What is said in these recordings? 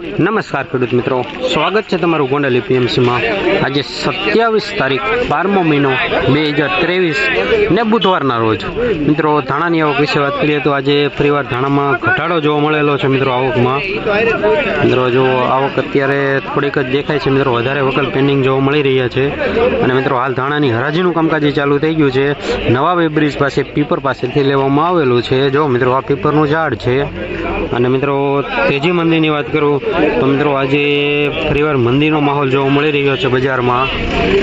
નમસ્કાર ખેડૂત મિત્રો. સ્વાગત છે તમારું ગોંડલ એપીએમસીમાં. આજે સત્યાવીસ તારીખ, બારમો મહિનો, બે હજાર ત્રેવીસ ને બુધવારના રોજ. મિત્રો, ધાણાની આવક વિશે વાત કરીએ તો આજે ફરીવાર ધાણામાં ઘટાડો જોવા મળેલો છે મિત્રો આવકમાં. મિત્રો, જો આવક અત્યારે થોડીક જ દેખાય છે મિત્રો. વધારે વકલ પેન્ડિંગ જોવા મળી રહ્યા છે. અને મિત્રો, હાલ ધાણાની હરાજીનું કામકાજ ચાલુ થઈ ગયું છે, નવા વેબ્રિજ પાસે પીપર પાસેથી લેવામાં આવેલું છે. જો મિત્રો, આ પીપરનું ઝાડ છે. અને મિત્રો, તેજી મંદિરની વાત કરું, તો મિત્રો આજે ફરીવાર મંદિરનો માહોલ જોવા મળી રહ્યો છે બજારમાં.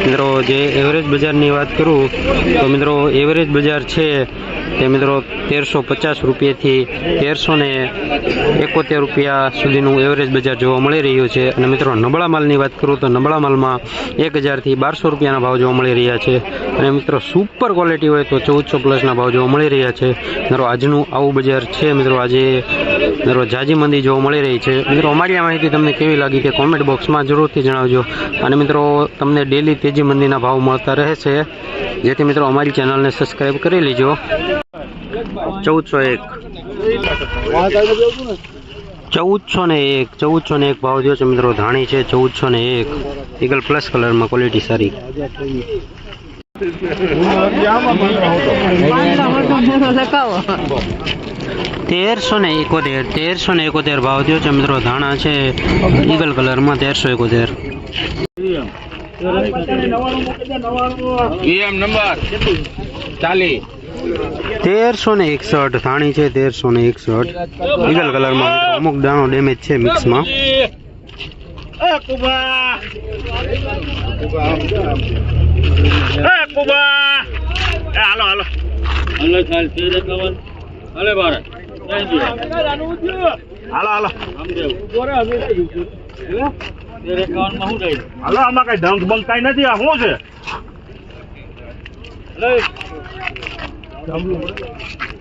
મિત્રો, જે એવરેજ બજારની વાત કરું, તો મિત્રો એવરેજ બજાર છે તે મિત્રો તેરસો પચાસ રૂપિયાથી તેરસો ને એકોતેર રૂપિયા સુધીનું એવરેજ બજાર જોવા મળી રહ્યું છે. અને મિત્રો નબળા માલની વાત કરું તો નબળા માલમાં એક હજારથી બારસો રૂપિયાના ભાવ જોવા મળી રહ્યા છે. અને મિત્રો સુપર ક્વોલિટી હોય તો ચૌદસો પ્લસના ભાવ જોવા મળી રહ્યા છે. મિત્રો આજનું આવું બજાર છે. મિત્રો આજે મિત્રો જાજી મંદી જોવા મળી રહી છે. મિત્રો અમારી આ માહિતી તમને કેવી લાગી તે કોમેન્ટ બોક્સમાં જરૂરથી જણાવજો. અને મિત્રો તમને ડેલી તેજી મંદીના ભાવ મળતા રહે છે જેથી મિત્રો અમારી ચેનલને સબસ્ક્રાઈબ કરી લેજો. ચૌદસો એક. ચૌદસો ને એક, ચૌદસો ને એક ભાવ થયો છે મિત્રો. ધાણી છે ચૌદસો ને એક. ઈગલ પ્લસ કલરમાં ક્વોલિટી સારી. તેરસો ને એકોતેર, તેરસો ને એકોતેર ભાવ થયો છે મિત્રો. ધાણા છે ઈગલ કલરમાં તેરસો એકોતેર. ઈએમ નંબર ચાલી. તેરસો ને એકસઠ થાણી છે તેરસો ને એકસઠ. ઈગલ કલરમાં અમુક દાણો ડેમેજ છે મિક્સમાં હાલો હાલો. હાલો ચાલ તેર એકાવન હાલે બાર. હાલો હાલો. માં હાલો આમાં કઈ ઢંગ બંધ કઈ નથી આ શું છે?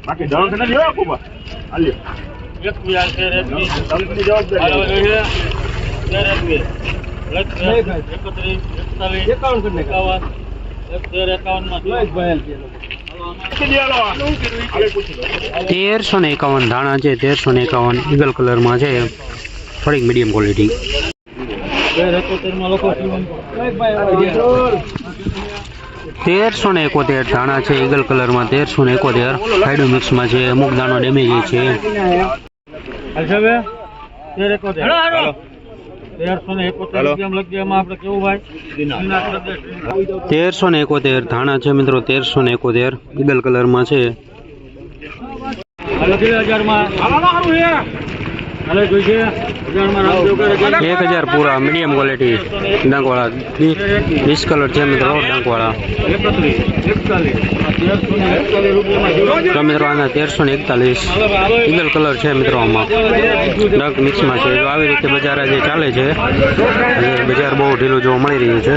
બાકી ધંધ નથી હો કુબા હાલ્યો તેરસો ને એકાવન ધાણા છે તેરસો ને એકાવન ઈગલ કલરમાં છે. થોડીક મીડિયમ ક્વોલિટી તેરસો ને એકોતેર ધાણા છે ઈગલ કલરમાં તેરસો ને એકોતેર. ફાઈડો મિક્સમાં છે અમુક દાણો ડેમેજ છે. તેરસો ને એકોતેર ધાણા છે મિત્રો તેરસો ને એકોતેર ઈગલ કલરમાં છે. એક હજાર પૂરા મીડિયમ ક્વોલિટી ડાંકવાળા. વીસ કલર છે મિત્રો ડાંકવાળા. તો મિત્રો, આના તેરસો ને એકતાલીસ ઇગલ કલર છે મિત્રો આમાં. ડંક મિક્સમાં છે. આવી રીતે બજાર આજે ચાલે છે બજાર બહુ ઢીલું જોવા મળી રહ્યું છે.